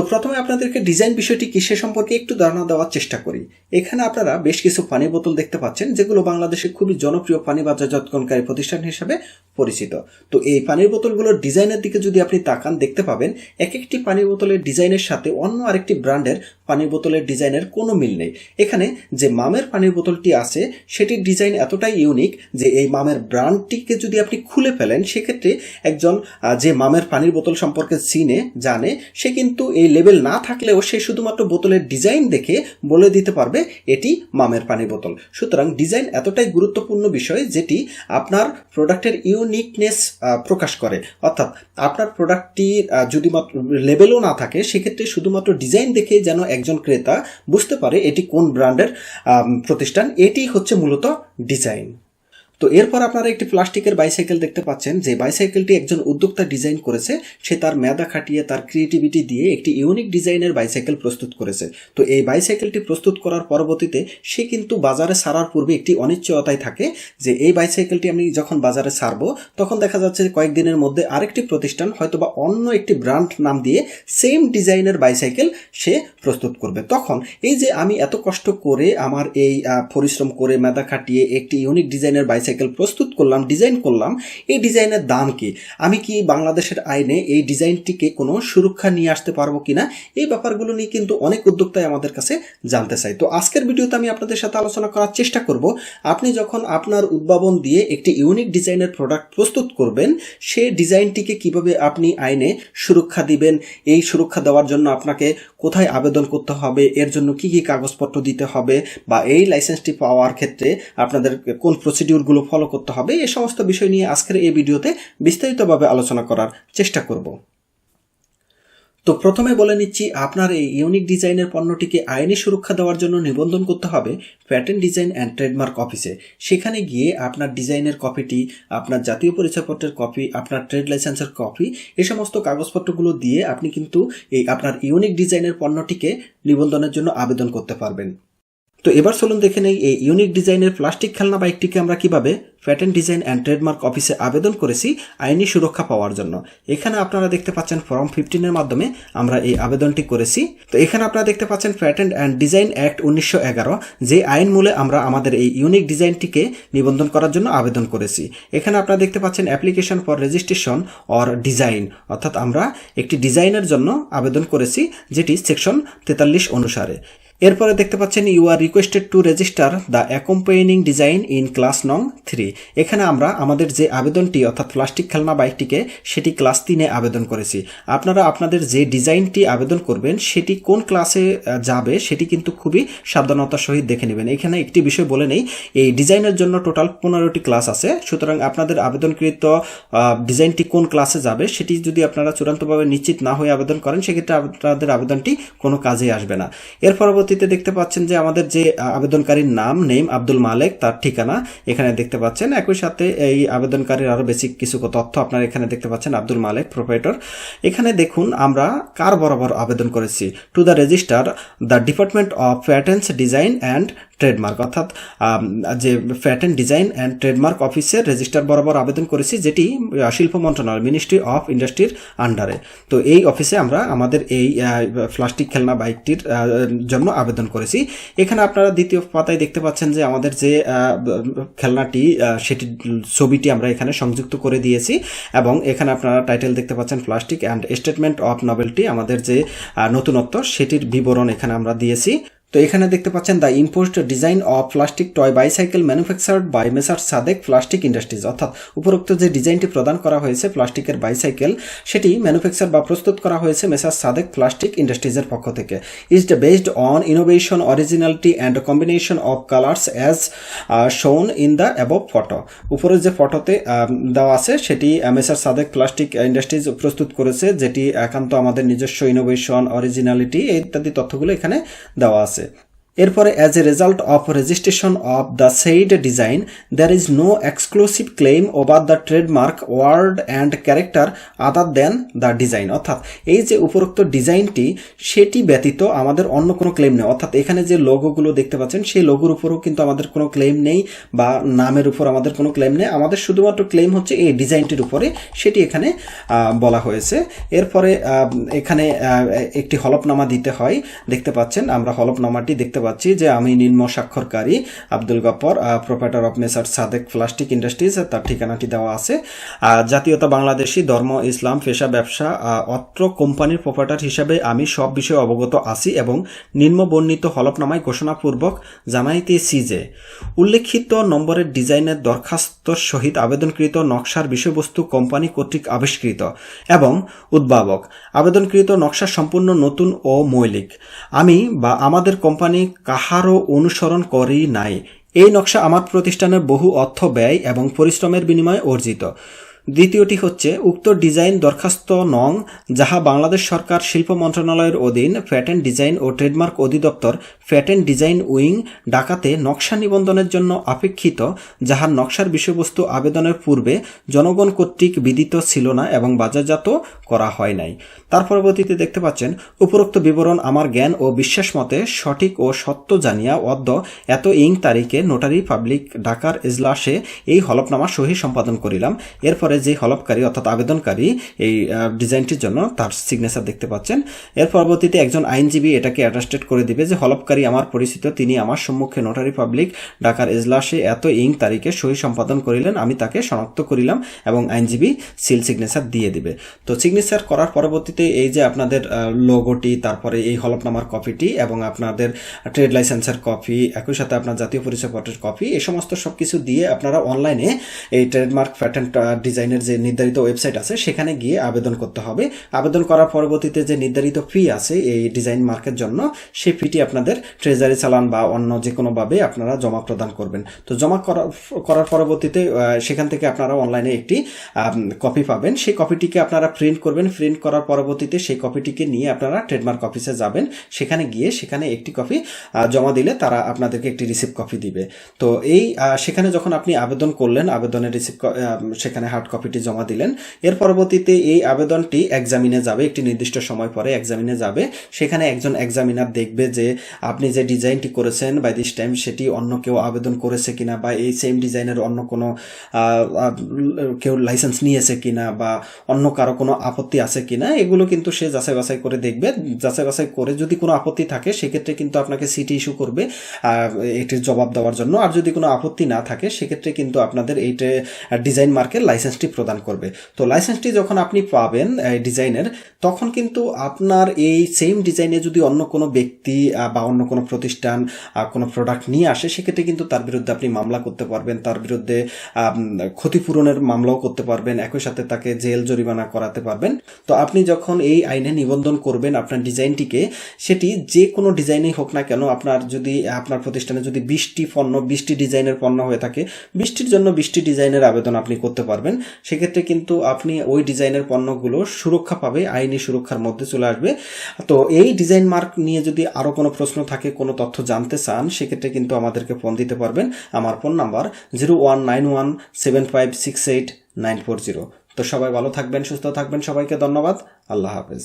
তো প্রথমে আপনাদেরকে ডিজাইন বিষয়টি কি সে সম্পর্কে একটু ধারণা দেওয়ার চেষ্টা করি। এখানে আপনারা বেশ কিছু পানির বোতল দেখতে পাচ্ছেন, যেগুলো বাংলাদেশে খুবই জনপ্রিয় পানি বাজারজাতকরণকারী প্রতিষ্ঠান হিসেবে পরিচিত। তো এই পানির বোতলগুলোর ডিজাইনের দিকে যদি আপনি তাকান, দেখতে পাবেন এক একটি পানির বোতলের ডিজাইনের সাথে অন্য আরেকটি ব্র্যান্ডের পানির বোতলের ডিজাইনের কোনো মিল নেই। এখানে যে মামের পানির বোতলটি আছে, সেটির ডিজাইন এতটাই ইউনিক যে এই মামের ব্র্যান্ডটিকে যদি আপনি খুলে ফেলেন, সেক্ষেত্রে একজন যে মামের পানির বোতল সম্পর্কে চিনে, জানে, সে কিন্তু এই লেভেল না থাকলেও সে শুধুমাত্র বোতলের ডিজাইন দেখে বলে দিতে পারবে, এটি মামের পানির বোতল। সুতরাং ডিজাইন এতটাই গুরুত্বপূর্ণ বিষয় যেটি আপনার প্রোডাক্টের ইউনিকনেস প্রকাশ করে। অর্থাৎ আপনার প্রোডাক্টটি যদি মাত্র লেভেলও না থাকে, সেক্ষেত্রে শুধুমাত্র ডিজাইন দেখে যেন একজন ক্রেতা বুঝতে পারে এটি কোন ব্র্যান্ডের প্রতিষ্ঠান। এটি হচ্ছে মূলত ডিজাইন তো এরপর আপনারা একটি প্লাস্টিকের বাইসাইকেল দেখতে পাচ্ছেন, যে বাইসাইকেলটি একজন উদ্যোক্তা ডিজাইন করেছে। সে তার মেধা খাটিয়ে, তার ক্রিয়েটিভিটি দিয়ে একটি ইউনিক ডিজাইনের বাইসাইকেল প্রস্তুত করেছে। তো এই বাইসাইকেলটি প্রস্তুত করার পরবর্তীতে সে কিন্তু বাজারে সারার পূর্বে একটি অনিশ্চয়তায় থাকে, যে এই বাইসাইকেলটি আমি যখন বাজারে সারবো, তখন দেখা যাচ্ছে কয়েকদিনের মধ্যে আরেকটি প্রতিষ্ঠান হয়তো বা অন্য একটি ব্র্যান্ড নাম দিয়ে সেম ডিজাইনের বাইসাইকেল সে প্রস্তুত করবে। তখন এই যে আমি এত কষ্ট করে আমার এই পরিশ্রম করে, মেধা খাটিয়ে একটি ইউনিক ডিজাইনের বাইসাইকেল প্রস্তুত করলাম ডিজাইন করলাম, এই ডিজাইনের দাম কি? আমি কি বাংলাদেশের আইনে এই ডিজাইনটিকে কোনো সুরক্ষা নিয়ে আসতে পারব কিনা? এই ব্যাপারগুলো নিয়ে কিন্তু অনেক উদ্যোক্তাই আমাদের কাছে জানতে চাই তো আজকের ভিডিওতে আমি আপনাদের সাথে আলোচনা করার চেষ্টা করব। আপনি যখন আপনার উদ্ভাবন দিয়ে একটি ইউনিক ডিজাইনের প্রোডাক্ট প্রস্তুত করবেন, সে ডিজাইনটিকে কীভাবে আপনি আইনে সুরক্ষা দিবেন, এই সুরক্ষা দেওয়ার জন্য আপনাকে কোথায় আবেদন করতে হবে, এর জন্য কি কি কাগজপত্র দিতে হবে, বা এই লাইসেন্সটি পাওয়ার ক্ষেত্রে আপনাদের কোন প্রসিডিউরগুলো ফলো করতে হবে। এই সমস্ত বিষয় নিয়ে আজকের এই ভিডিওতে বিস্তারিতভাবে আলোচনা করার চেষ্টা করব। তো প্রথমে বলে নিচ্ছি, আপনার এই ইউনিক ডিজাইনের পণ্যটিকে আইনি সুরক্ষা দেওয়ার জন্য নিবন্ধন করতে হবে প্যাটেন্ট ডিজাইন অ্যান্ড ট্রেডমার্ক অফিসে সেখানে গিয়ে আপনার ডিজাইনের কপিটি আপনার জাতীয় পরিচয়পত্রের কপি আপনার ট্রেড লাইসেন্সের কপি এই সমস্ত কাগজপত্রগুলো দিয়ে আপনি কিন্তু এই আপনার ইউনিক ডিজাইনের পণ্যটিকে নিবন্ধনের জন্য আবেদন করতে পারবেন। তো এবার চলুন দেখে নেই এই ইউনিক ডিজাইনের প্লাস্টিক খেলনা বাইকটিকে আমরা কীভাবে প্যাটেন্ট ডিজাইন অ্যান্ড ট্রেডমার্ক অফিসে আবেদন করেছি, আইনি সুরক্ষা পাওয়ার জন্য। এখানে আপনারা দেখতে পাচ্ছেন ফর্ম ফিফটিনের মাধ্যমে আমরা এই আবেদনটি করেছি। তো এখানে আপনারা দেখতে পাচ্ছেন প্যাটেন্ট অ্যান্ড ডিজাইন অ্যাক্ট উনিশশো এগারো, যে আইন মূলে আমরা আমাদের এই ইউনিক ডিজাইনটিকে নিবন্ধন করার জন্য আবেদন করেছি। এখানে আপনারা দেখতে পাচ্ছেন application for registration or design অর্থাৎ আমরা একটি ডিজাইনের জন্য আবেদন করেছি, যেটি সেকশন তেতাল্লিশ অনুসারে। এরপরে দেখতে পাচ্ছেন you are requested to register the accompanying design in class নং থ্রি এখানে আমরা আমাদের যে আবেদনটি, অর্থাৎ প্লাস্টিক খেলনা বাইকটিকে সেটি ক্লাস তিনে আবেদন করেছি। আপনারা আপনাদের যে ডিজাইনটি আবেদন করবেন, সেটি কোন ক্লাসে যাবে, সেটি কিন্তু খুবই সাবধানতার সহিত দেখে নেবেন। এখানে একটি বিষয় বলে নেই, এই ডিজাইনের জন্য টোটাল পনেরোটি ক্লাস আছে। সুতরাং আপনাদের আবেদনকৃত ডিজাইনটি কোন ক্লাসে যাবে, সেটি যদি আপনারা চূড়ান্তভাবে নিশ্চিত না হয়ে আবেদন করেন, সেক্ষেত্রে আপনাদের আবেদনটি কোনো কাজে আসবে না। এর পরবর্তীতে দেখতে পাচ্ছেন যে আমাদের যে আবেদনকারীর নাম, নেম আব্দুল মালেক, তার ঠিকানা এখানে দেখতে পাচ্ছেন। একই সাথে এই আবেদনকারীর আরও বেশি কিছু তথ্য আপনারা এখানে দেখতে পাচ্ছেন, আব্দুল মালেক, প্রোপাইটর। এখানে দেখুন, আমরা কার বরাবর আবেদন করেছি? To the register the department of patents design and trademark. অর্থাৎ যে প্যাটেন্ট ডিজাইন অ্যান্ড ট্রেডমার্ক অফিসের রেজিস্টার বরাবর আবেদন করেছি, যেটি শিল্প মন্ত্রণালয় মিনিস্ট্রি অফ ইন্ডাস্ট্রির আন্ডারে তো এই অফিসে আমরা আমাদের এই প্লাস্টিক খেলনা বাইকটির জন্য আবেদন করেছি। এখানে আপনারা দ্বিতীয় পাতায় দেখতে পাচ্ছেন যে আমাদের যে খেলনাটি সেটির ছবিটি আমরা এখানে সংযুক্ত করে দিয়েছি এবং এখানে আপনারা টাইটেল দেখতে পাচ্ছেন plastic and statement of novelty আমাদের যে নতুনত্ব, সেটির বিবরণ এখানে আমরা দিয়েছি। তো এখানে দেখতে পাচ্ছেন the impost design of plastic toy bicycle manufactured by Messrs Sadek plastic industries অর্থাৎ উপরোক্ত যে ডিজাইনটি প্রদান করা হয়েছে প্লাস্টিকের বাইসাইকেল সেটি ম্যানুফ্যাকচার বা প্রস্তুত করা হয়েছে মেসার সাদেক প্লাস্টিক ইন্ডাস্ট্রিজের পক্ষ থেকে। Is based on innovation originality and combination of colours as shown in the above photo উপরে যে ফটোতে দেওয়া আছে, সেটি মেসার সাদেক প্লাস্টিক ইন্ডাস্ট্রিজ প্রস্তুত করেছে, যেটি একান্ত আমাদের নিজস্ব ইনোভেশন অরিজিনালিটি ইত্যাদি তথ্যগুলো এখানে দেওয়া আছে। it. এরপরে as a result of registration of the said design there is no exclusive claim over the trademark word and character other than the design অর্থাৎ, এই যে উপরোক্ত ডিজাইনটি, সেটি ব্যতীত আমাদের অন্য কোনো ক্লেম নেই। অর্থাৎ, এখানে যে লোগোগুলো দেখতে পাচ্ছেন, সেই লোগোর উপরও কিন্তু আমাদের কোনো ক্লেম নেই বা নামের উপর আমাদের কোনো ক্লেম নেই। আমাদের শুধুমাত্র ক্লেম হচ্ছে এই ডিজাইনটির উপরে, সেটি এখানে বলা হয়েছে। এরপরে এখানে একটি হলফনামা দিতে হয়। দেখতে পাচ্ছেন, আমরা হলফনামাটি দেখতে পাচ্ছি যে আমি নিম্ন স্বাক্ষরকারী Abdul Gaffar proprietor of Messrs Sadek plastic industries তার ঠিকানাটি দেওয়া আছে। জাতীয়তা বাংলাদেশি ধর্ম, ইসলাম, পেশা, ব্যবসা অত্র কোম্পানির প্রোপাইটার হিসাবে আমি সব বিষয়ে অবগত আছি এবং নিম্ন বর্ণিত হলফনামায় ঘোষণাপূর্বক জানাইতেছি যে, উল্লেখিত নম্বরের ডিজাইনের দরখাস্ত সহিত আবেদনকৃত নকশার বিষয়বস্তু কোম্পানি কর্তৃক আবিষ্কৃত এবং উদ্ভাবক। আবেদনকৃত নকশা সম্পূর্ণ নতুন ও মৌলিক। আমি বা আমাদের কোম্পানি কাহারও অনুসরণ করি নাই। এই নকশা আমার প্রতিষ্ঠানের বহু অর্থ ব্যয় এবং পরিশ্রমের বিনিময়ে অর্জিত। দ্বিতীয়টি হচ্ছে, উক্ত ডিজাইন দরখাস্ত নং, যাহা বাংলাদেশ সরকার শিল্প মন্ত্রণালয়ের অধীন প্যাটেন্ট ডিজাইন ও ট্রেডমার্ক অধিদপ্তর প্যাটেন্ট ডিজাইন উইং ডাকাতে নকশা নিবন্ধনের জন্য আপেক্ষিত, যাহার নকশার বিষয়বস্তু আবেদনের পূর্বে জনগণ কর্তৃক বিদিত ছিল না এবং বাজারজাত করা হয় নাই। তার পরবর্তীতে দেখতে পাচ্ছেন, উপরোক্ত বিবরণ আমার জ্ঞান ও বিশ্বাস মতে সঠিক ও সত্য জানিয়া অদ্য এত ইং তারিখে নোটারি পাবলিক ডাকার এজলাসে এই হলফনামা সহি সম্পাদন করিলাম। এরপরে যে হলফকারী অর্থাৎ আবেদনকারী এই ডিজাইনটির জন্য তার সিগনেচার দেখতে পাচ্ছেন। এর পরবর্তীতে একজন আইনজীবী এটাকে অ্যাটাস্টেড করে দিবে যে, হলফকারী আমার পরিচিত, তিনি আমার সম্মুখে নোটারি পাবলিক ডাকার এজলাসে এত ইং তারিখে সহি সম্পাদন করিলেন, আমি তাকে শনাক্ত করিলাম এবং আইনজীবী সিল সিগনেচার দিয়ে দিবে। তো সিগনেচার করার পরবর্তীতে এই যে আপনাদের লোগোটি তারপরে এই হলফনামার কপিটি এবং আপনাদের ট্রেড লাইসেন্সের কপি একই সাথে আপনার জাতীয় পরিচয়পত্রের কপি এই সমস্ত সব কিছু দিয়ে আপনারা অনলাইনে এই ট্রেডমার্ক প্যাটেন্ট ডিজাইনের যে নির্ধারিত ওয়েবসাইট আছে, সেখানে গিয়ে আবেদন করতে হবে। আবেদন করার পরবর্তীতে যে নির্ধারিত ফি আছে এই ডিজাইন মার্কের জন্য, সেই ফিটি আপনাদের ট্রেজারি চালান বা অন্য যে কোনোভাবে আপনারা জমা প্রদান করবেন। তো জমা করার পরবর্তীতে সেখান থেকে আপনারা অনলাইনে একটি কপি পাবেন। সেই কপিটিকে আপনারা প্রিন্ট করবেন। প্রিন্ট করার পরবর্তীতে সেই কপিটিকে নিয়ে আপনারা ট্রেডমার্ক অফিসে যাবেন। সেখানে গিয়ে সেখানে একটি কপি জমা দিলে তারা আপনাদেরকে একটি রিসিপ্ট কপি দিবে। তো এই সেখানে যখন আপনি আবেদন করলেন, আবেদনের রিসিপ্ট সেখানে হার্ড কপিটি জমা দিলেন। এর পরবর্তীতে এই আবেদনটি এক্সামিনে যাবে, একটি নির্দিষ্ট সময় পরে এক্সামিনে যাবে। সেখানে একজন এক্সামিনার দেখবে যে আপনি যে ডিজাইনটি করেছেন বাই দিস টাইম সেটি অন্য কেউ আবেদন করেছে কিনা বা এই সেম ডিজাইনের অন্য কোনো কেউ লাইসেন্স নিয়েছে কিনা বা অন্য কারও কোনো আপত্তি আছে কিনা, এগুলো কিন্তু সে যাচাই বাছাই করে দেখবে। যাচাই বাছাই করে যদি কোনো আপত্তি থাকে, সেক্ষেত্রে কিন্তু আপনাকে সিটি ইস্যু করবে এটির জবাব দেওয়ার জন্য। আর যদি কোনো আপত্তি না থাকে, সেক্ষেত্রে কিন্তু আপনাদের এইটা ডিজাইন মার্কের লাইসেন্সটি প্রদান করবে। তো লাইসেন্সটি যখন আপনি পাবেন ডিজাইনের, তখন কিন্তু আপনার এই সেম ডিজাইনে যদি অন্য কোনো ব্যক্তি বা অন্য কোনো প্রতিষ্ঠান কোনো প্রোডাক্ট নিয়ে আসে, সেক্ষেত্রে কিন্তু তার বিরুদ্ধে আপনি মামলা করতে পারবেন। তার বিরুদ্ধে ক্ষতিপূরণের মামলাও করতে পারবেন। একই সাথে তাকে জেল জরিমানা করাতে পারবেন। তো আপনি যখন এই আইনে নিবন্ধন করবেন আপনার ডিজাইনটিকে, সেটি যে কোনো ডিজাইনেই হোক না কেন, আপনার যদি, আপনার প্রতিষ্ঠানে যদি বিশটি পণ্য, বিশটি ডিজাইনের পণ্য হয়ে থাকে বৃষ্টির জন্য বৃষ্টি ডিজাইনের আবেদন আপনি করতে পারবেন। সেক্ষেত্রে কিন্তু আপনি ওই ডিজাইনের পণ্যগুলো সুরক্ষা পাবে, আইনি সুরক্ষার মধ্যে চলে আসবে। তো এই ডিজাইন মার্ক নিয়ে যদি আরও কোনো প্রশ্ন থাকে, কোনো তথ্য জানতে চান, সেক্ষেত্রে কিন্তু আমাদেরকে ফোন দিতে পারবেন। আমার phone number zero one nine one seven five six eight nine four zero. তো সবাই ভালো থাকবেন, সুস্থ থাকবেন, সবাইকে ধন্যবাদ। আল্লাহ হাফেজ।